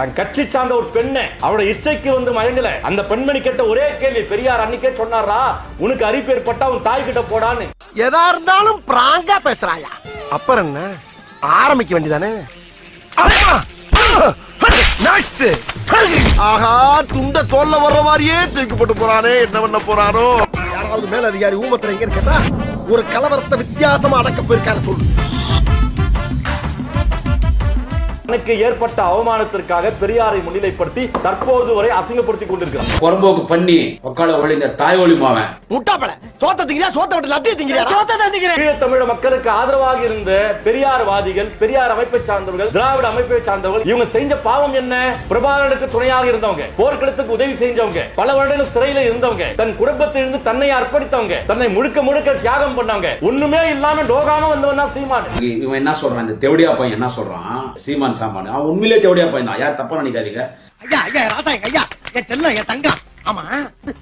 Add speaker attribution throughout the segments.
Speaker 1: தன் கட்சி சார்ந்த ஒரு பெண்ணை அவரோட இச்சைக்கு வந்து மயங்கல. அந்த பெண்மணி கேட்ட ஒரே கேள்வி பெரியார் அன்னைக்கே சொன்னாரா? உனக்கு அரிப்பு ஏற்பட்டா உன் தாய் கிட்ட போடான்னு.
Speaker 2: எதா இருந்தாலும் பிராங்கா பேசுறாயா? அப்புறம் என்ன? ஆரம்பிக்க வேண்டியதானே? ஆஹா துண்ட தோல்ல வர்ற மாதிரியே தூக்கி போட்டு போறானே. என்ன பண்ண போறானோ? யாராவது மேல அதிகாரி ஊமத்துல எங்க இருக்கா? ஒரு கலவரத்தை வித்தியாசமா அடக்க போயிருக்காரு சொல்லு.
Speaker 1: தனக்கு ஏற்பட்ட அவமானத்திற்காக பெரியாரை முன்னிலைப்படுத்தி தற்போது வரை அசிங்கப்படுத்தி கொண்டிருக்கிறார்.
Speaker 3: புறம்போக்கு பண்ணி உக்கால ஒழிந்த தாய் ஒளி மாவன்
Speaker 2: முட்டாப்பல சோத்த திங்கிறியா சோத்த விட்டு லத்திய திங்கிறியா?
Speaker 1: ஈழ தமிழ மக்களுக்கு ஆதரவாக இருந்த பெரியார்வாதிகள் பெரியார் அமைப்பை சார்ந்தவர்கள் திராவிட அமைப்பை சார்ந்தவர்கள் இவங்க செஞ்ச பாவம் என்ன? பிரபாகரனுக்கு துணையாக இருந்தவங்க போர்க்களத்துக்கு உதவி செஞ்சவங்க பல வருடங்கள் சிறையில இருந்தவங்க தன் குடும்பத்திலிருந்து தன்னை அர்ப்பணித்தவங்க தன்னை முழுக்க முழுக்க தியாகம் பண்ணவங்க ஒண்ணுமே இல்லாம டோகாம வந்தவன் தான் சீமான்.
Speaker 3: இவன் என்ன சொல்றான்? இந்த தெவடியா பையன் என்ன சொல்றான்? சீமான் சாமான். அவன் உண்மையிலே தெவடியா பையன் தான் யார் தப்பா நினைக்காதீங்க.
Speaker 2: ஐயா ஐயா ராசா எங்க ஐயா. என் செல்லம் என் தங்கம். ஆமா.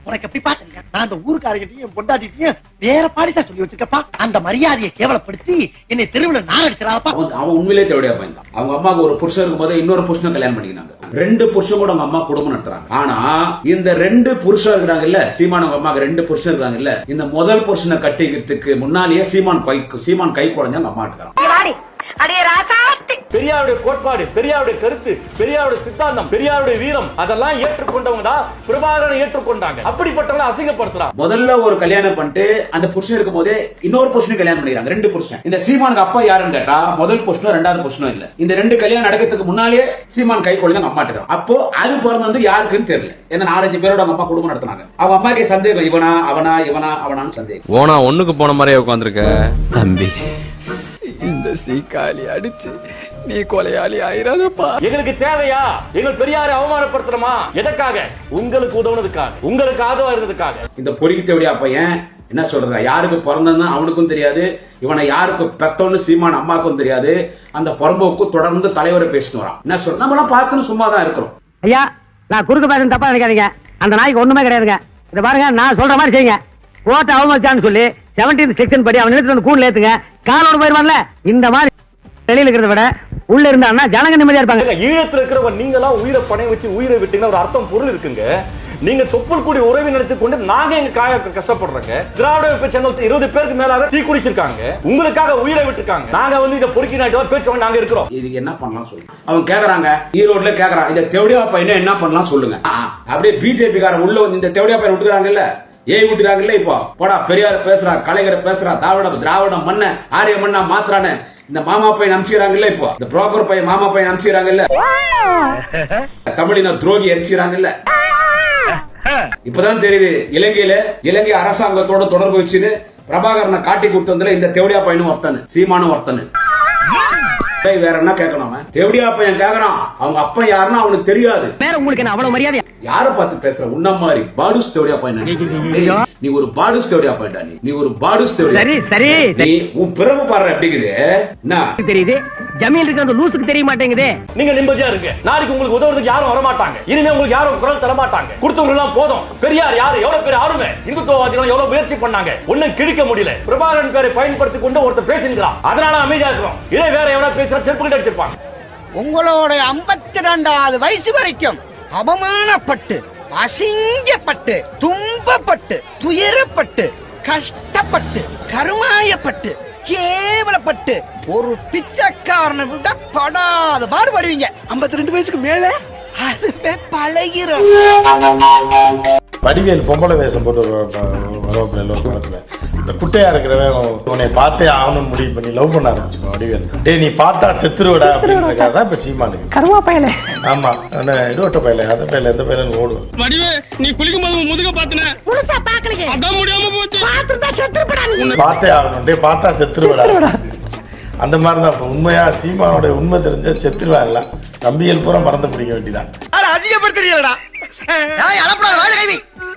Speaker 2: உனக்கு எப்படி பாத்துங்க நான் அந்த ஊருக்காரங்கிட்டையும் பொண்டாட்டிட்டையும் வேற பாடிசா சொல்லி வச்சிருக்கப்பா. அந்த மரியாதையை கேவலப்படுத்தி என்னை தெருவுல நான் அடிச்சிடாதப்பா.
Speaker 3: அவன் உண்மையிலே தெவடியா பையன் தான் அவங்க அம்மாவுக்கு ஒரு புருஷன் இருக்கும்போது இன்னொரு புருஷனை கல்யாணம் பண்ணிக்கினாங்க. ரெண்டு புருஷன் கூட அவங்க அம்மா குடும்பம் நடத்துறாங்க. ஆனா இந்த ரெண்டு புருஷன் இருக்கிறாங்க இல்ல சீமான் அவங்க அம்மாக்கு ரெண்டு புருஷன் இருக்காங்க இல்ல இந்த முதல் புருஷனை கட்டிக்கிறதுக்கு முன்னாலேயே சீமான் கை சீமான் கை குழந்தை அவங்க அம்மா இருக்கிறான்
Speaker 4: வாடி. அடியே ராசாத்தி.
Speaker 1: பெரியாருடைய கோட்பாடு பெரியாருடைய கருத்து பெரியாருடைய சித்தாந்தம் பெரியாருடைய வீரம் அதெல்லாம் ஏற்றுக்கொண்டவங்க தான் பிரபாகரனை ஏற்றுக்கொண்டாங்க. அப்படிப்பட்டவங்களை அசிங்கப்படுத்துறாங்க
Speaker 3: முதல்ல ஒரு கல்யாணம் பண்ணிட்டு அந்த புருஷன் இருக்கும் போதே இன்னொரு புருஷனும் கல்யாணம் பண்ணிக்கிறாங்க ரெண்டு புருஷன். இந்த சீமானுக்கு அப்பா யாருன்னு கேட்டா முதல் புருஷனும் ரெண்டாவது புருஷனும் இல்ல. இந்த ரெண்டு கல்யாணம் நடக்கிறதுக்கு முன்னாலே சீமான் கை குழந்தை அம்மா அப்போ அது பிறந்து வந்து யாருக்குன்னு தெரியல. ஏன்னா நாலஞ்சு பேரோட அவங்க அம்மா குடும்பம் நடத்துனாங்க. அவங்க அம்மாக்கே சந்தேகம் இவனா அவனா இவனா அவனான்னு சந்தேகம்.
Speaker 5: ஓனா ஒண்ணுக்கு போன மாதிரியே உட்காந்துருக்க
Speaker 6: தம்பி இந்த சீக்காளி அடிச்சு நீ கொலையாளி ஆயிராதப்பா.
Speaker 1: எங்களுக்கு தேவையா? எங்கள் பெரியாரை அவமானப்படுத்தணுமா? எதற்காக? உங்களுக்கு உதவுனதுக்காக உங்களுக்கு ஆதரவா இருந்ததுக்காக.
Speaker 3: இந்த பொறுக்கி தேவடியா பையன்? என்ன சொல்றதா? யாருக்கு பிறந்ததுன்னு அவனுக்கும் தெரியாது. இவனை யாருக்கு பெத்தோன்னு சீமான் அம்மாக்கும் தெரியாது. அந்த புறம்போக்கு தொடர்ந்து தலைவரை பேசிட்டு வரான். என்ன சொல்ற நம்மளாம் பார்த்துன்னு சும்மா தான் இருக்கிறோம்.
Speaker 7: ஐயா நான் குறுக்கு பேசுறது தப்பா நினைக்காதீங்க. அந்த நாய்க்கு ஒண்ணுமே கிடையாதுங்க. இத பாருங்க நான் சொல்ற மாதிரி செய்யுங்க. கோட்டை அவமதிச்சான்னு சொல்லி செவன்டீன் செக்ஷன் படி அவன் வந்து கூண்டுல ஏத்துங்க. காலோட போயிருவான்ல? இந்த மாதிரி வெளியில இருக்கிறத விட உள்ள இருந்தான்னா ஜனங்க நிம்மதியா இருப்பாங்க.
Speaker 1: ஈழத்துல இருக்கிறவங்க நீங்களாம் உயிரை பணைய வச்சு உயிரை விட்டீங்கன்னா ஒரு அர்த்தம் பொருள் இருக்குங்க. நீங்க தொப்புள் கூடிய உறவை நினைத்து கொண்டு நாங்க எங்க காய கஷ்டப்படுறோங்க. திராவிட சேர்ந்த இருபது பேருக்கு மேலாக தீ குடிச்சிருக்காங்க. உங்களுக்காக உயிரை விட்டுருக்காங்க. நாங்க வந்து இதை பொறுக்கி நாட்டு பேச்சு நாங்க இருக்கிறோம்.
Speaker 3: இதுக்கு என்ன பண்ணலாம் சொல்லுங்க அவங்க கேக்குறாங்க. ஈரோட்ல கேக்குறான் இந்த தெவடியா பையனை என்ன பண்ணலாம் சொல்லுங்க. அப்படியே பிஜேபி காரன் உள்ள வந்து இந்த தெவடியா பையன் விட்டுறாங்கல்ல ஏய் விட்டுறாங்கல்ல இப்போ? போடா பெரியார் பேசுறா கலைஞர் பேசுறா திராவிட திராவிட மண்ண ஆரிய மண்ணா மாத்திரான இந்த மாமா பையன் அனுப்பிச்சுறாங்கல்ல இப்போ? இந்த ப்ராப்பர் பையன் மாமா பையன் அனுப்பிச்சுறாங்கல்ல தமிழின துரோகி அனுப்பிச்சுறாங்கல்ல இப்பதான் தெரியுது இலங்கையில இலங்கை அரசாங்கத்தோட தொடர்பு வச்சுன்னு பிரபாகரனை காட்டி கொடுத்ததுல இந்த தேவடியா பையனும் ஒருத்தனு சீமானும் ஒருத்தனு. வேற என்ன கேட்கணும் அவன்? தெவடியா பையன் கேக்குறான்? அவங்க அப்பா யாருன்னு அவனுக்கு தெரியாது.
Speaker 7: மேல உங்களுக்கு என்ன அவ்வளவு மரியாதை
Speaker 3: யார பார்த்து பேசுற? உன்ன மாதிரி. பாடுஸ் தேவடியா பையன் நீ ஒரு பாடுஸ் தேவடியா பையன்டா நீ? நீ ஒரு பாடுஸ் தேவடியா?
Speaker 7: சரி சரி
Speaker 3: நீ உன் பிறகு பாடுற எப்படிங்குது என்ன?
Speaker 7: தெரியுது ஜமீன் இருக்கிற அந்த லூசுக்கு தெரிய மாட்டேங்குது.
Speaker 1: நீங்க நிம்மதியா இருங்க. நாளைக்கு உங்களுக்கு உதவுறதுக்கு யாரும் வர மாட்டாங்க இனிமே உங்களுக்கு யாரும் குரல் தர மாட்டாங்க. கொடுத்தவங்க எல்லாம் போதும். பெரியார் யாரு? எவ்வளவு பேர் ஆளுமை? இந்துத்துவவாதிகள் எவ்வளவு முயற்சி பண்ணாங்க. ஒண்ணும் கிழிக்க முடியல. பிரபாகரன் பேரை பயன்படுத்தி கொண்டு ஒருத்தர் பேசுகிறான் அதனால அமைதியா இருக்கிறோம் இதே வேற எவ்வளவு பேசுறா? செருப்பு கிட்ட அடிச்சிருப்பாங்க
Speaker 8: உங்களோட ஐம்பத்தி ரெண்டாவது வயசு வரைக்கும் அவமானப்பட்டு அசிங்கப்பட்டு துன்பப்பட்டு துயரப்பட்டு கஷ்டப்பட்டு கருமாயப்பட்டு கேவலப்பட்டு ஒரு பிச்சைக்காரனை விட படாத பாடுபடுவீங்க ஐம்பத்தி ரெண்டு வயசுக்கு மேல அதுவே பழகிரும்
Speaker 9: வடிவேல் பொம்பளை வேஷம் போட்டு படத்தில் இந்த குட்டையா இருக்கிறவன் உன்னை பார்த்தே ஆகணும்னு முடிவு பண்ணி லவ் பண்ண ஆரம்பிச்சுக்கோ வடிவேல். டேய் நீ பார்த்தா செத்துருவடா அப்படின்றக்காக தான் இப்போ சீமானுக்கு.
Speaker 7: கருவா பயல.
Speaker 9: ஆமா. என்ன இடோட்ட பையில. அந்த பையில எந்த பையில ஓடுவேன்
Speaker 6: வடிவே நீ குளிக்கும் போது முதுக பாத்துன.
Speaker 7: பாக்கலையே.
Speaker 6: அதான் முடியாம போச்சு.
Speaker 7: பாத்துட்டா
Speaker 9: பார்த்தே ஆகணும். டேய் பார்த்தா செத்துருவடா. அந்த மாதிரி தான் இப்போ உண்மையா சீமானோட உண்மை தெரிஞ்சா செத்துருவான் எல்லாம் தம்பியல் பூரா மறந்து பிடிக்க வேண்டியதான்
Speaker 2: அதிகப்படுத்துறீங்களா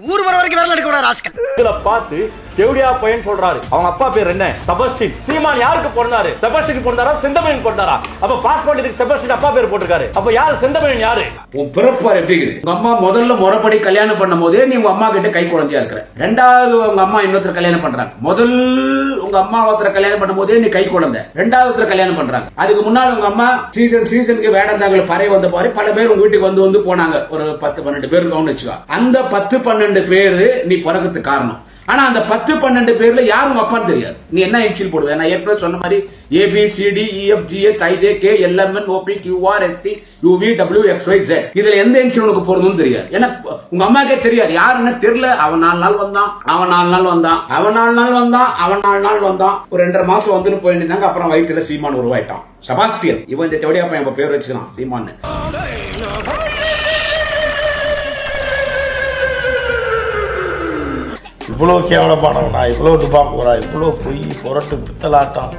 Speaker 2: ஊர் வர வரைக்கும் வரல எடுக்க கூடாது
Speaker 1: இதுல பார்த்து தேவடியா பையன் சொல்றாரு. அவங்க அப்பா பேர் என்ன? செபஸ்டின். சீமான் யாருக்கு பிறந்தாரு? செபஸ்டின் பிறந்தாரா? செந்தமணியன் பிறந்தாரா? அப்ப பாஸ்போர்ட் இதுக்கு செபஸ்டின் அப்பா பேர் போட்டிருக்காரு. அப்ப யாரு செந்தமணியன் யாரு?
Speaker 3: உன் பிறப்பார் எப்படி இருக்குது? உங்க அம்மா முதல்ல முறைப்படி கல்யாணம் பண்ணும் போதே நீ உங்க அம்மா கிட்ட கை குழந்தையா இருக்கிற. ரெண்டாவது உங்க அம்மா இன்னொருத்தர் கல்யாணம் பண்றாங்க. முதல் உங்க அம்மா ஒருத்தர கல்யாணம் பண்ணும்போதே நீ கை குழந்தை. ரெண்டாவது ஒருத்தர கல்யாணம் பண்றாங்க. அதுக்கு முன்னால் உங்க அம்மா சீசன் சீசனுக்கு வேடந்தாங்கல பறை வந்த மாதிரி பல பேர் உங்க வீட்டுக்கு வந்து வந்து போனாங்க. ஒரு பத்து பன்னெண்டு பேர் இருக்கவங்க வச்சுக்கோ. அந்த பத்து பன்னெண்டு பேரு நீ பிறகுறதுக்கு காரணம். ஆனா அந்த பத்து பன்னெண்டு பேர்ல யார் உங்க அப்பான்னு தெரியாது. நீ என்ன இன்ஷியல் போடுவேன் நான் ஏற்கனவே சொன்ன மாதிரி ABCD EFGH IJ K LMN OP QR ST UV W X Y Z இதுல எந்த இன்ஷியல் உனக்கு போறதுன்னு தெரியாது. ஏன்னா உங்க அம்மாக்கே தெரியாது. யாருன்னு தெரியல அவன் நாலு நாள் வந்தான் அவன் நாலு நாள் வந்தான் அவன் நாலு நாள் வந்தான் அவன் நாலு நாள் வந்தான். ஒரு ரெண்டரை மாசம் வந்துட்டு போயிருந்தாங்க அப்புறம் வயிற்றுல சீமான் உருவாயிட்டான். சபாஸ்டியன். இவன் இந்த தேவடியா பையன் பேர் வச்சுக்கலாம் சீமான்னு.
Speaker 9: இவ்வளோ கேவலமானவனா இவ்வளோ டுபாக்கூரா இவ்வளோ பொய் புரட்டு பித்தலாட்டம்.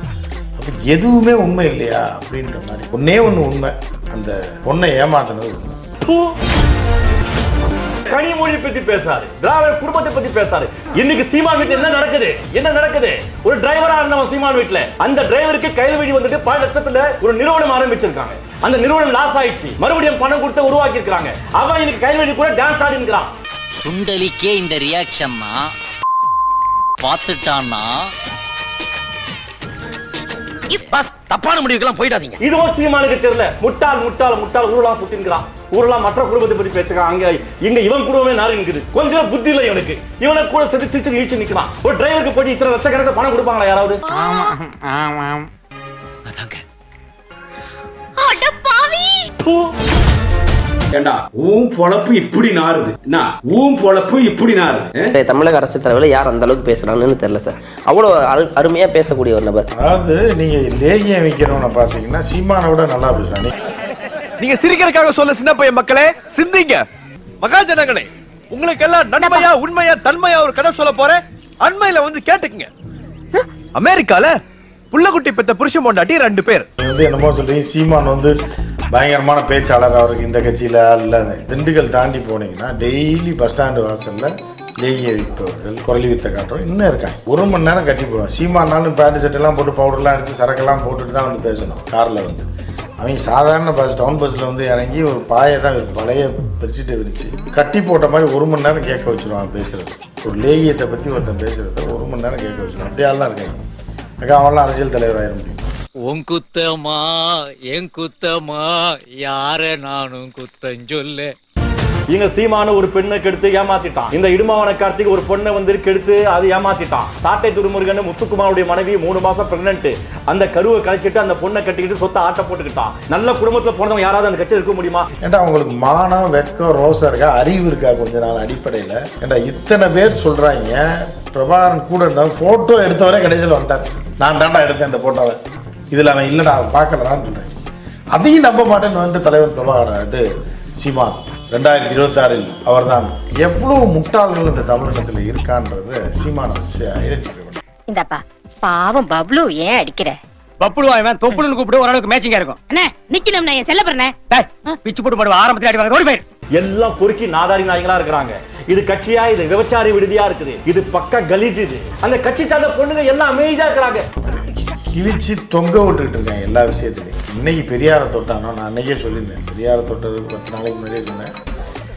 Speaker 9: அப்போ எதுவுமே உண்மை இல்லையா? அப்படின்ற மாதிரி. ஒன்னே ஒன்று உண்மை. அந்த பொண்ணை ஏமாத்தினது உண்மை.
Speaker 1: கனிமொழி பத்தி பேசாரு திராவிட குடும்பத்தை பத்தி பேசாரு இன்னைக்கு சீமான் வீட்டுல என்ன நடக்குது? என்ன நடக்குது? ஒரு டிரைவரா இருந்தவன் சீமான் வீட்டுல. அந்த டிரைவருக்கு கைது வெடி வந்துட்டு பல லட்சத்துல ஒரு நிறுவனம் ஆரம்பிச்சிருக்காங்க. அந்த நிறுவனம் லாஸ் ஆயிடுச்சு. மறுபடியும் பணம் கொடுத்து உருவாக்கி இருக்காங்க அவன் இன்னைக்கு கைது வெடி கூட டான்ஸ் ஆடி இருக்கிறான்
Speaker 10: சுண்டலிக்கே இந்த ரியாக்ஷன்னா பார்த்துட்டான்னா
Speaker 8: தப்பான முடிவுக்கெல்லாம் போயிடாதீங்க.
Speaker 1: இதுவும் சீமானுக்கு தெரியல முட்டாள் முட்டாள் முட்டாள் ஊரெல்லாம் சுத்தின்கிறான் ஊரெல்லாம் மற்ற குடும்பத்தை பத்தி பேசுறான் அங்க இங்க இவன் குடும்பமே நாரி நிக்குது. கொஞ்சம் புத்தி இல்லை இவனுக்கு. இவனை கூட செத்து சிரிச்சு இழிச்சு நிக்கிறான். ஒரு டிரைவருக்கு போய் இத்தனை லட்சக்கணக்கில் பணம் கொடுப்பாங்களா யாராவது?
Speaker 10: அதாங்க.
Speaker 4: அட பாவி.
Speaker 3: ஏண்டா? ஊன் பொழப்பு இப்படி என்ன? ஊன் பொழப்பு இப்படி அஹ்?
Speaker 10: தமிழக அரசு தலைவரில் யார் அந்த அளவுக்கு பேசுறாங்கன்னு தெரியல சார். அவ்வளோ அரு அருமையா பேசக்கூடிய ஒரு நபர்.
Speaker 9: அதாவது நீங்கள் லேகியம் வைக்கிறவனை பார்த்தீங்கன்னா சீமானை விட நல்லா பேசுவான் நீ
Speaker 6: நீங்க சிரிக்கிறதுக்காக சொல்ல சின்ன பையன் மக்களே சிந்திங்க. மகாஜனங்களே உங்களுக்கு எல்லாம் நன்மையா உண்மையா தன்மையா ஒரு கதை சொல்ல போறேன். அண்மையில வந்து கேட்டுக்குங்க. அமெரிக்கால புள்ளக்குட்டி பெத்த புருஷன் பொண்டாட்டி ரெண்டு பேர்.
Speaker 9: வந்து என்னமோ சொல்றீங்க சீமான் வந்து பயங்கரமான பேச்சாளர் அவருக்கு இந்த கட்சியில் இல்லை. திண்டுக்கல் தாண்டி போனீங்கன்னா டெய்லி பஸ் ஸ்டாண்டு வாசலில் லேகிய விற்பவர்கள் குரலி வித்த காட்டுறோம் இன்னும் இருக்காங்க. ஒரு மணி நேரம் கட்டி போடுவான் சீமானாலும் பேண்ட் சட்டெல்லாம் போட்டு பவுடர்லாம் அடித்து சரக்கெல்லாம் போட்டுட்டு தான் வந்து பேசணும். காரில் வந்து. அவங்க சாதாரண பஸ் டவுன் பஸ்ஸில் வந்து இறங்கி ஒரு பாயை தான் பழைய பெட்ஷீட்டை விரிச்சு கட்டி போட்ட மாதிரி ஒரு மணி நேரம் கேட்க வச்சிருவான் பேசுறது. ஒரு லேகியத்தை பற்றி ஒருத்தன் பேசுறத ஒரு மணி நேரம் கேட்க வச்சுருவான் அப்படியாலாம் இருக்காங்க. அக்கா அவன்லாம் அரசியல் தலைவர் ஆயிர முடியும்.
Speaker 10: உன் குத்தமா என் குத்தமா யார நானும் குத்தஞ்சொல்ல
Speaker 1: இங்க சீமான ஒரு பெண்ணை கெடுத்து ஏமாத்திட்டான். இந்த இடுமாவன கார்த்திக் ஒரு பொண்ணை வந்து கெடுத்து அது ஏமாத்திட்டான். சாட்டை துருமுருகன் முத்துக்குமாருடைய மனைவி மூணு மாசம் பிரெக்னன்ட் அந்த கருவை கழிச்சிட்டு அந்த பொண்ணை கட்டிக்கிட்டு சொத்தை ஆட்ட போட்டுக்கிட்டான். நல்ல குடும்பத்துல போனவங்க யாராவது அந்த கட்சியில் இருக்க முடியுமா?
Speaker 9: ஏன்டா அவங்களுக்கு மானம் வெக்கம் ரோசம் இருக்கா? அறிவு இருக்கா கொஞ்ச நாள் அடிப்படையில்? ஏன்டா இத்தனை பேர் சொல்கிறாங்க பிரபாகரன் கூட இருந்தால் ஃபோட்டோ எடுத்தவரே கடைசியில் வந்துட்டார். நான் தாண்டா எடுத்தேன் இந்த ஃபோட்டோவை இதில் அவன் இல்லைடா அவன் பார்க்கலடான்னு சொல்கிறேன் அதையும் நம்ப மாட்டேன்னு தலைவர் பிரபாகரன் இது சீமான். ரெண்டாயிரத்தி இருபத்தாறில் அவர்தான் எவ்வளவு முட்டாள்கள் இந்த தமிழினத்தில் இருக்கான்றத சீமானை வச்சு ஐடென்டிஃபை பண்ண
Speaker 4: இந்தப்பா பாவம் பப்ளு ஏன் அடிக்கிற?
Speaker 7: பப்புடுவா இவன்? தொப்புளுன்னு கூப்பிட்டு ஓரளவுக்கு மேட்சிங்கா இருக்கும்.
Speaker 4: அண்ணே நிக்கணும் நான் என் செல்ல போறேனே
Speaker 7: டேய், பிச்சு போட்டு போடுவா ஆரம்பத்தில் அடிவாங்க ஓடி போயிரு.
Speaker 1: எல்லாம் பொறுக்கி நாதாரி நாய்களா இருக்கிறாங்க. இது கட்சியா இது விபச்சாரி விடுதியா இருக்குது. இது பக்க கலீஜ் இது. அந்த கட்சி சார்ந்த பொண்ணுங்க எல்லாம் அமைதியா இருக்கிறாங்க.
Speaker 9: கிழிச்சு தொங்க விட்டுக்கிட்டு இருக்காங்க எல்லா விஷயத்துலையும். இன்னைக்கு பெரியாரை தொட்டானோ நான் அன்னைக்கே சொல்லியிருந்தேன். பெரியாரை தொட்டது பத்து நாளைக்கு முன்னாடியே சொன்னேன்.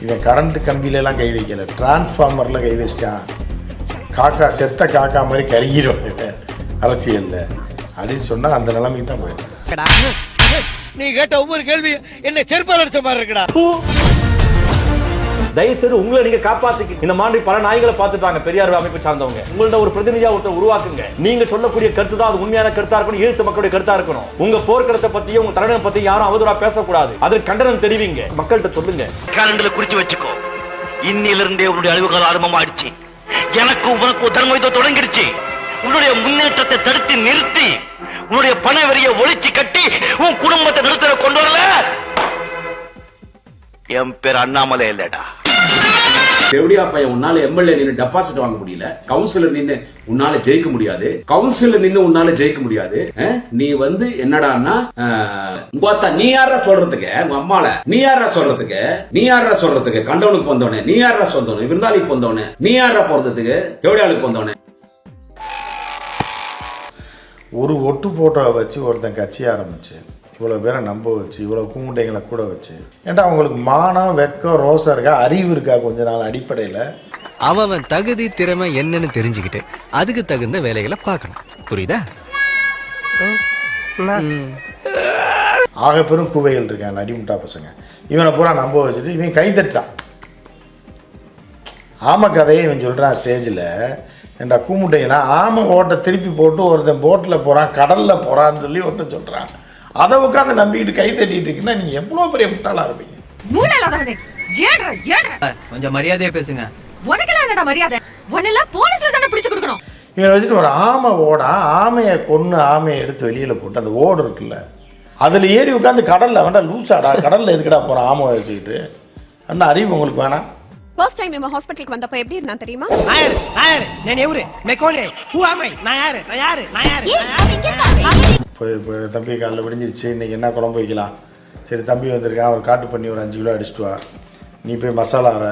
Speaker 9: இவன் கரண்ட் கம்பியிலலாம் கை வைக்கல. டிரான்ஸ்ஃபார்மரில் கை வச்சிட்டான். காக்கா செத்த காக்கா மாதிரி கருகிடும் அரசியலில். அப்படின்னு சொன்னால் அந்த நிலைமைக்கு தான் போயிடும்
Speaker 2: நீ கேட்ட ஒவ்வொரு கேள்வி என்ன செருப்பால் அடிச்ச மாதிரி இருக்குடா.
Speaker 1: தயவு செய்து உங்களை நீங்க காப்பாத்திக்க இந்த மாதிரி பல நாய்களை பார்த்துட்டாங்க பெரியார் அமைப்பு சார்ந்தவங்க. உங்கள்ட்ட ஒரு பிரதிநிதியா ஒருத்தர் உருவாக்குங்க. நீங்க சொல்லக்கூடிய கருத்து தான் அது உண்மையான கருத்தா இருக்கணும் எழுத்து மக்களுடைய கருத்தா இருக்கணும். உங்க போர்க்களத்தை பத்தியும் உங்க தலைவனை பத்தி யாரும் அவதூறா பேசக்கூடாது. அதற்கு கண்டனம் தெரிவிங்க. மக்கள்கிட்ட சொல்லுங்க.
Speaker 7: கேலண்டர்ல குறிச்சு வச்சுக்கோ. இன்னிலிருந்தே உன்னுடைய அழிவுகால ஆரம்பமாயிடுச்சு. எனக்கு உனக்கு தர்ம யுத்தம் தொடங்கிடுச்சு. உன்னுடைய முன்னேற்றத்தை தடுத்து நிறுத்தி உன்னுடைய பண வரிய ஒழிச்சு கட்டி உன் குடும்பத்தை நிறுத்த கொண்டு வரல. என் பேர் அண்ணாமலை இல்லடா.
Speaker 3: எப்படியா பையன் உன்னால எம்எல்ஏ நின்று டெபாசிட் வாங்க முடியல. கவுன்சிலர் நின்று உன்னால ஜெயிக்க முடியாது. கவுன்சிலர் நின்று உன்னால ஜெயிக்க முடியாது. நீ வந்து என்னடான்னா அஹ், நீ யாரா சொல்றதுக்கு? உங்க அம்மால. நீ யாரா சொல்றதுக்கு? நீ யாரா சொல்றதுக்கு? கண்டவனுக்கு வந்தவனே. நீ யாரா சொந்தவனே? விருந்தாளிக்கு வந்தவனே. நீ யாரா போறதுக்கு? தேவடியாளுக்கு வந்தவனே.
Speaker 9: ஒரு ஒட்டு போட்டோவை வச்சு ஒருத்தன் கட்சி ஆரம்பிச்சு. இவ்வளோ பேரை நம்ப வச்சு இவ்வளோ கூமுட்டைங்களை கூட வச்சு. ஏன்டா அவங்களுக்கு மானம் வெக்கம் ரோசம் இருக்கா? அறிவு இருக்கா கொஞ்ச நாள் அடிப்படையில்?
Speaker 6: அவன் தகுதி திறமை என்னன்னு தெரிஞ்சுக்கிட்டு அதுக்கு தகுந்த வேலைகளை பார்க்கணும்.
Speaker 8: புரியுதா?
Speaker 9: ஆக பெரும் குவைகள் இருக்காங்க அடிமுட்டா பசங்க. இவனை பூரா நம்ப வச்சுட்டு இவன் கை தட்டான் ஆமை கதையை இவன் சொல்கிறான் ஸ்டேஜில். ஏண்டா கூமுட்டைங்கன்னா ஆமை ஓட்டை திருப்பி போட்டு ஒருத்தன் போட்டில் போகிறான் கடலில் போகிறான்னு சொல்லி ஒருத்தன் சொல்கிறான் அதை உட்காந்து நம்பிக்கிட்டு கை தட்டிட்டு இருக்குன்னா நீ எவ்வளோ பெரிய முட்டாளாக இருப்பீங்க?
Speaker 8: கொஞ்சம் மரியாதையா பேசுங்க.
Speaker 4: உனக்கெல்லாம் என்னடா மரியாதை? உன்னெல்லாம் போலீஸ்ல தானே பிடிச்சு கொடுக்கணும்.
Speaker 9: இவனை வச்சுட்டு ஒரு ஆமை ஓடா ஆமையை கொன்று ஆமையை எடுத்து வெளியில் போட்டு அந்த ஓடு இருக்குல்ல அதில் ஏறி உட்காந்து கடலில் வேண்டா லூசாடா கடலில் எதுக்குடா போகிறான் ஆமை வச்சுக்கிட்டு? அண்ணா அறிவு உங்களுக்கு வேணாம்
Speaker 4: ஃபர்ஸ்ட் டைம் இவன் ஹாஸ்பிட்டலுக்கு வந்தப்ப எப்படி இருந்தா தெரியுமா?
Speaker 2: நான் எவரு மெக்கோலே ஹூ ஆமை நான் யாரு? நான் யாரு? நான் யாரு? நான் யாரு?
Speaker 9: இப்போ இப்போ தம்பி காலைல விடிஞ்சிருச்சு இன்றைக்கி என்ன குழம்பு வைக்கலாம்? சரி தம்பி வந்திருக்கான் அவர் காட்டு பண்ணி ஒரு அஞ்சு கிலோ அடிச்சிட்டு வா. நீ போய் மசாலா அரை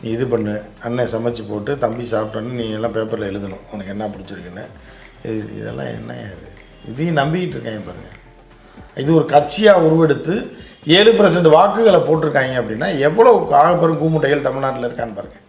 Speaker 9: நீ இது பண்ணு. அண்ணன் சமைச்சு போட்டு தம்பி சாப்பிட்டோன்னு நீ எல்லாம் பேப்பரில் எழுதணும். உனக்கு என்ன பிடிச்சிருக்குன்னு. இது இதெல்லாம் என்ன இது? இதையும் நம்பிக்கிட்டு இருக்காங்க பாருங்க. இது ஒரு கட்சியாக உருவெடுத்து ஏழு பர்சன்ட் வாக்குகளை போட்டிருக்காங்க அப்படின்னா எவ்வளோ ஆகப்பெரும் கூமுட்டைகள் தமிழ்நாட்டில் இருக்கான்னு பாருங்கள்